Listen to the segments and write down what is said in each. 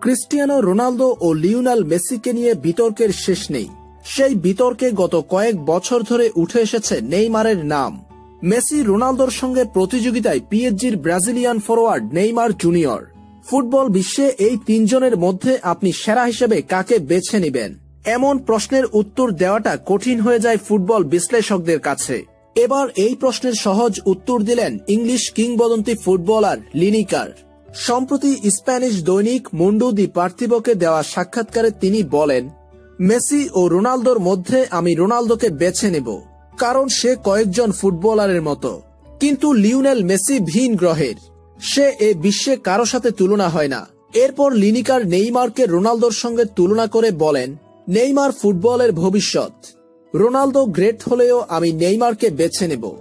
Cristiano Ronaldo ও Lionel মেসিকে নিয়ে বিতর্কের শেষ নেই। সেই বিতর্কে গত কয়েক বছর ধরে উঠে এসেছে নেইমারের নাম। মেসি রোনালদোর সঙ্গে প্রতিযোগিতায় পিএচজির Brazilian forward Neymar junior. Football বিশ্বে এই তিনজনের মধ্যে আপনি সেরা হিসেবে কাকে বেছে নেবেন? এমন প্রশ্নের উত্তর দেওয়াটা কঠিন হয়ে যায় ফুটবল বিশ্লেষকদের কাছে। এবার এই প্রশ্নের সহজ উত্তর দিলেন ইংলিশ কিংবদন্তি ফুটবলার লিনিকার। সম্প্রতি স্প্যানিশ দৈনিক মুন্ডু দি পার্থিবকে দেওয়া সাক্ষাৎকারে তিনি বলেন, মেসি ও রোনালদোর মধ্যে আমি রোনালদোকে বেছে নেব, কারণ সে কয়েকজন ফুটবলারের মতো। কিন্তু লিওনেল মেসি ভিন গ্রহের। সে এ বিশ্বে কারও সাথে তুলনা হয় না। এরপর লিনিকার নেইমারকে রোনালদোর সঙ্গে তুলনা করে বলেন, নেইমার ফুটবলের ভবিষ্যৎ। রোনালদো গ্রেট হলেও আমি নেইমারকে বেছে নেব।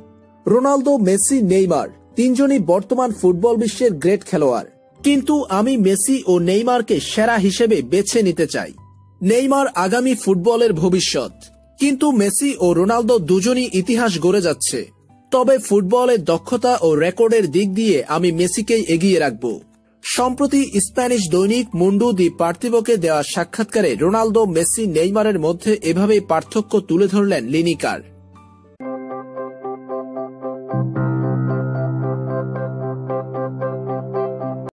রোনালদো, মেসি, নেইমার তিনজনই বর্তমান ফুটবল বিশ্বের গ্রেট খেলোয়াড়। কিন্তু আমি মেসি ও নেইমারকে সেরা হিসেবে বেছে নিতে চাই। নেইমার আগামী ফুটবলের ভবিষ্যৎ। কিন্তু মেসি ও রোনালদো দুজনই ইতিহাস গড়ে যাচ্ছে। তবে ফুটবলের দক্ষতা ও রেকর্ডের দিক দিয়ে আমি মেসিকেই এগিয়ে রাখব। সম্প্রতি স্প্যানিশ দৈনিক মুন্ডু দি পার্থিবকে দেওয়া সাক্ষাৎকারে রোনালদো, মেসি, নেইমারের মধ্যে এভাবেই পার্থক্য তুলে ধরলেন লিনিকার।